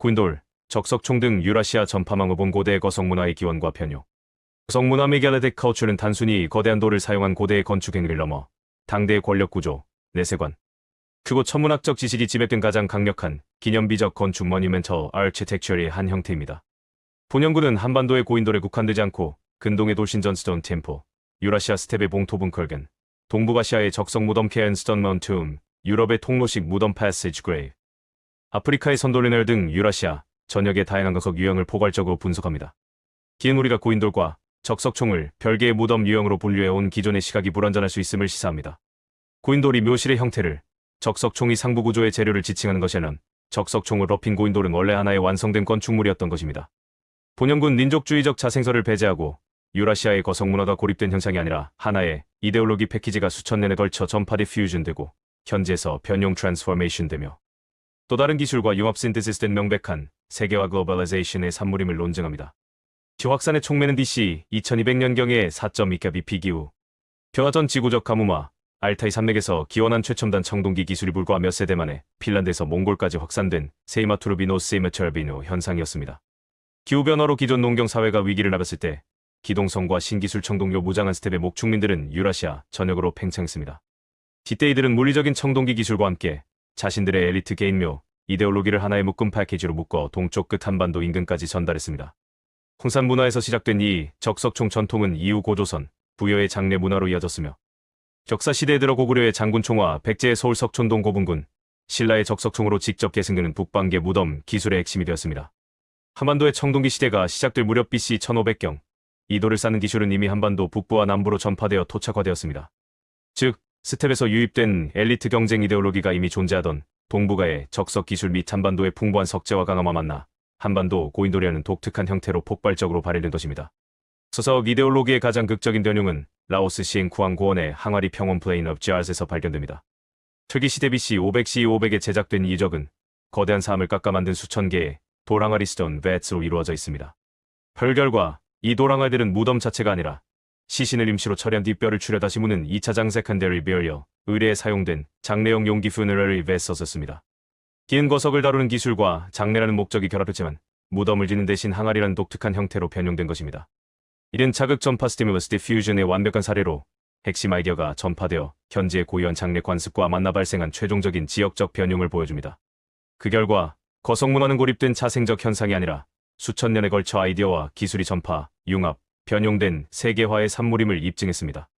구인돌, 적석총 등 유라시아 전파망을 본 고대의 거성문화의 기원과 변효. 거성문화 메갈레덱 카우추는 단순히 거대한 돌을 사용한 고대의 건축 행위를 넘어 당대의 권력 구조, 내세관, 크고 천문학적 지식이 집약된 가장 강력한 기념비적 건축 머니멘터 아르키텍처의 한 형태입니다. 본연구는 한반도의 고인돌에 국한되지 않고 근동의 돌신전 스톤 템포, 유라시아 스텝의 봉토분 컬겐, 동북아시아의 적성 무덤 케언 스톤 마운트움, 유럽의 통로식 무덤 패시지 그레이, 아프리카의 선돌리넬 등 유라시아 전역의 다양한 가석 유형을 포괄적으로 분석합니다. 긴 우리가 고인돌과 적석총을 별개의 무덤 유형으로 분류해온 기존의 시각이 불완전할 수 있음을 시사합니다. 고인돌이 묘실의 형태를 적석총이 상부 구조의 재료를 지칭하는 것에는 적석총을 럽힌 고인돌은 원래 하나의 완성된 건축물이었던 것입니다. 본연군 민족주의적 자생설을 배제하고 유라시아의 거성 문화가 고립된 현상이 아니라 하나의 이데올로기 패키지가 수천 년에 걸쳐 전파돼 퓨전되고 현재에서 변용 트랜스포메이션 되며 또 다른 기술과 융합 신테시스된 명백한 세계화 글로벌라이제이션의 산물임을 논증합니다. 지확산의 총매는 DC 2200년경에 4.2가 비피기후 변화전 지구적 가무마 알타이 산맥에서 기원한 최첨단 청동기 기술이 불과 몇 세대 만에 핀란드에서 몽골까지 확산된 세이마투르비노 세이마철비노 현상이었습니다. 기후변화로 기존 농경 사회가 위기를 나봤을 때 기동성과 신기술 청동료 무장한 스텝의 목축민들은 유라시아 전역으로 팽창했습니다. 뒷대이들은 물리적인 청동기 기술과 함께 자신들의 엘리트 개인묘, 이데올로기를 하나의 묶음 패키지로 묶어 동쪽 끝 한반도 인근까지 전달했습니다. 홍산 문화에서 시작된 이 적석총 전통은 이후 고조선, 부여의 장례 문화로 이어졌으며 적사 시대에 들어 고구려의 장군총과 백제의 서울 석촌동 고분군, 신라의 적석총으로 직접 계승되는 북방계 무덤 기술의 핵심이 되었습니다. 한반도의 청동기 시대가 시작될 무렵 BC 1500경, 이 돌을 쌓는 기술은 이미 한반도 북부와 남부로 전파되어 토착화되었습니다. 즉, 스텝에서 유입된 엘리트 경쟁 이데올로기가 이미 존재하던 동북아의 적석 기술 및 한반도의 풍부한 석재와 강화만 만나 한반도 고인돌이라는 독특한 형태로 폭발적으로 발현된 것입니다. 서석 이데올로기의 가장 극적인 변용은 라오스 시행 쿠앙고원의 항아리 평원 플레인 업 지알스에서 발견됩니다. 특이 시대 BC 500C 500에 제작된 이 적은 거대한 사암을 깎아 만든 수천 개의 돌항아리 스톤 벳으로 이루어져 있습니다. 별결과 이 돌항아리들은 무덤 자체가 아니라 시신을 임시로 처리한 뒤 뼈를 추려 다시 무는 2차 장색한 데리 베리어, 의뢰에 사용된 장례용 용기 푸너러리 벳었습니다. 긴 거석을 다루는 기술과 장례라는 목적이 결합했지만 무덤을 짓는 대신 항아리라는 독특한 형태로 변용된 것입니다. 이는 자극 전파 스티뮬러스 디퓨전의 완벽한 사례로 핵심 아이디어가 전파되어 현재의 고유한 장례 관습과 만나 발생한 최종적인 지역적 변용을 보여줍니다. 그 결과 거성문화는 고립된 자생적 현상이 아니라 수천 년에 걸쳐 아이디어와 기술이 전파, 융합, 변용된 세계화의 산물임을 입증했습니다.